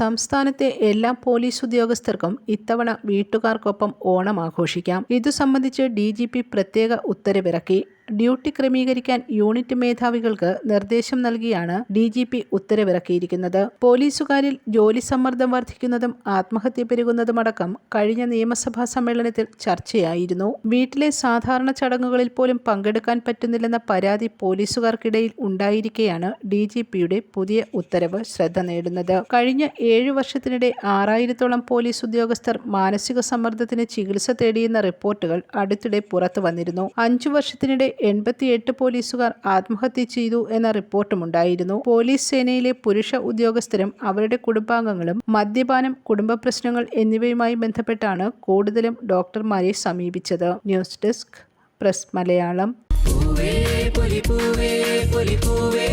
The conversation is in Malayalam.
സംസ്ഥാനത്തെ എല്ലാ പോലീസ് ഉദ്യോഗസ്ഥർക്കും ഇത്തവണ വീട്ടുകാർക്കൊപ്പം ഓണം ആഘോഷിക്കാം. ഇതു സംബന്ധിച്ച് ഡി പ്രത്യേക ഉത്തരവിറക്കി. ഡ്യൂട്ടി ക്രമീകരിക്കാൻ യൂണിറ്റ് മേധാവികൾക്ക് നിർദ്ദേശം നൽകിയാണ് ഡി ജി പി ഉത്തരവിറക്കിയിരിക്കുന്നത്. പോലീസുകാരിൽ ജോലി സമ്മർദ്ദം വർദ്ധിക്കുന്നതും ആത്മഹത്യ പെരുകുന്നതുമടക്കം കഴിഞ്ഞ നിയമസഭാ സമ്മേളനത്തിൽ ചർച്ചയായിരുന്നു. വീട്ടിലെ സാധാരണ ചടങ്ങുകളിൽ പോലും പങ്കെടുക്കാൻ പറ്റുന്നില്ലെന്ന പരാതി പോലീസുകാർക്കിടയിൽ ഉണ്ടായിരിക്കെയാണ് ഡി ജി പിയുടെ പുതിയ ഉത്തരവ് ശ്രദ്ധ നേടുന്നത്. കഴിഞ്ഞ ഏഴു വർഷത്തിനിടെ ആറായിരത്തോളം പോലീസ് ഉദ്യോഗസ്ഥർ മാനസിക സമ്മർദ്ദത്തിന് ചികിത്സ തേടിയെന്ന റിപ്പോർട്ടുകൾ അടുത്തിടെ പുറത്തു വന്നിരുന്നു അഞ്ചു വർഷത്തിനിടെ എൺപത്തിയെട്ട് പോലീസുകാർ ആത്മഹത്യ ചെയ്തു എന്ന റിപ്പോർട്ടുമുണ്ടായിരുന്നു. പോലീസ് സേനയിലെ പുരുഷ ഉദ്യോഗസ്ഥരും അവരുടെ കുടുംബാംഗങ്ങളും മദ്യപാനം കുടുംബ പ്രശ്നങ്ങൾ എന്നിവയുമായി ബന്ധപ്പെട്ടാണ് കൂടുതലും ഡോക്ടർമാരെ സമീപിച്ചത്. News desk press Malayalam. പൂവേ പൂവേ പൂവേ